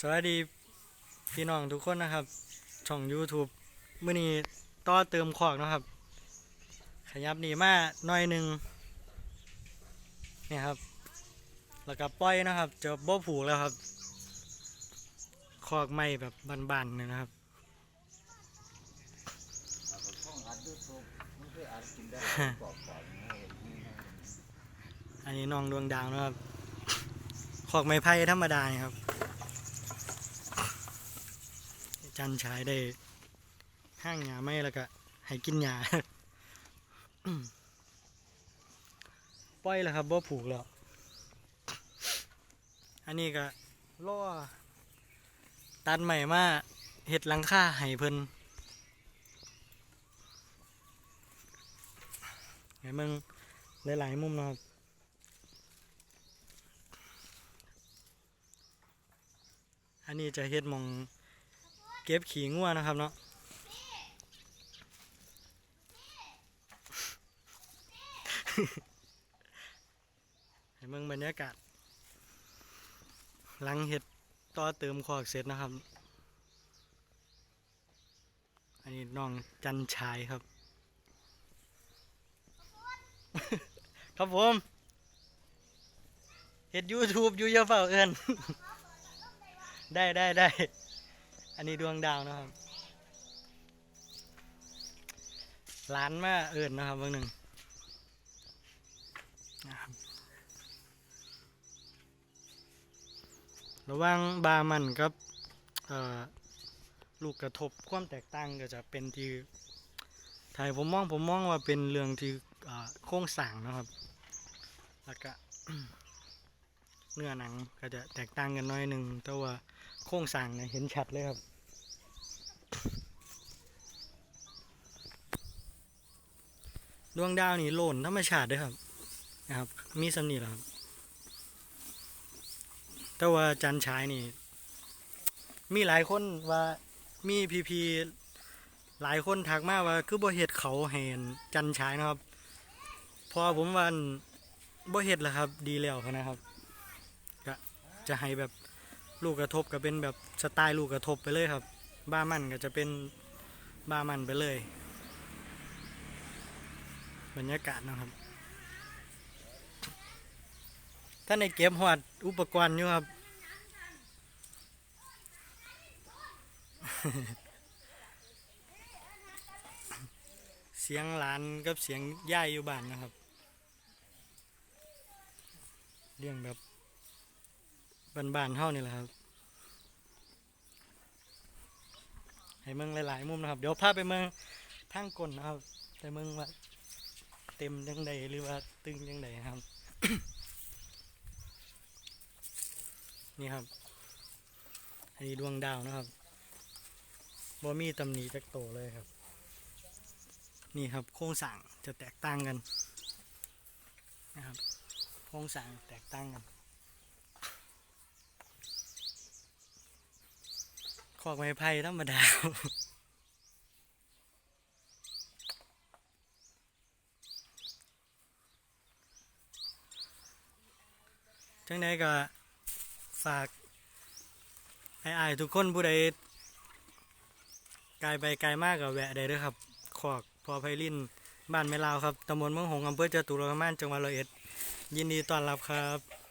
สวัสดีพี่น้องทุกคนนะครับ ช่อง YouTube มื่อนี้ต่อเติมขอกนะครับ ขยับหนีมาหน่อยหนึ่งเนี่ยครับแล้วก็ปล่อยนะครับจะบ่ผูกแล้วครับขอกใหม่แบบบานๆเนี่ยนะครับอันนี้น้องดวงดาวนะครับขอกไม้ไผ่ธรรมดานี่ครับ จันฉายได้ห้างหยาไม่แล้วก็ให้กินหยาปล่อยแล้วครับบ่ผูกแล้ว อันนี้ก็ล่อตัดใหม่มาเห็ดลังค่าให้เพิ่นให้มึงหลายๆมุมเนาะครับอันนี้จะเฮ็ดมอง เก็บขี้งัวนะครับเนาะให้เมืองบรรยากาศ หลังเห็ดต่อเติมคอกเสร็จนะครับ อันนี้น้องจันชายครับ ครับผมเห็ด YouTube อยู่เยอะเปล่าเอินได้ได้ได้ อันนี้ดวงดาวนะครับร้านมาเอิญนะครับเบางหนึ่งระว่างบามันกับลูกกระทบความแตกต่างก็จะเป็นที่ถ่ายผมมองผมมองว่าเป็นเรื่องที่โครงสางนะครับแล้วก็เนื้อหนังก็จะแตกต่างกันน้อยหนึ่งแต่ว่า โครงสร้างเนี่ยเห็นชัดเลยครับ ดวงดาวนี่โหล่นธรรมชาติด้วยครับนะครับ มีสำนีแล้วครับ แต่ว่าจันชายนี่ มีหลายคนว่ามีพีพีหลายคนทักมาว่าคือบ่เห็ดเขาเห็นจันชายนะครับ พอผมว่าบ่เห็ดแล้วครับ ดีแล้วนะครับก็จะให้แบบ ลูกกระทบก็เป็นแบบสไตล์ลูกกระทบไปเลยครับ บ้ามันก็จะเป็นบ้ามันไปเลย บรรยากาศนะครับท่านในเก็บหอดอุปกรณ์อยู่ครับ เสียงหลานกับเสียงย่ายอยู่บ้านนะครับ เรื่องแบบ บ้านๆเท่านี่แหละครับ ให้เมืองหลายๆ มุมนะครับ เดี๋ยวพาไปเมืองทางกลนนะครับ แต่เมืองว่าเต็มยังไงหรือว่าตึงยังไงครับ นี่ครับ อันนี้ดวงดาวนะครับบ่มีตำหนิจักโตเลยครับ นี่ครับโครงสร้างจะแตกต่างกันนะครับโครงสร้างแตกต่างกัน อกไม้ไผ่ธรรมดาจังใดก็ฝากไอ้อายๆทุกคนผู้ใดไกลไปไกลมากก็แวะได้เด้วยครับ ขอกพอไพลินบ้านแม่ลาวครับตำบลเมืองหงอำเภอจตุรกมานจังหวัดร้อยเอ็ด ยินดีต้อนรับครับ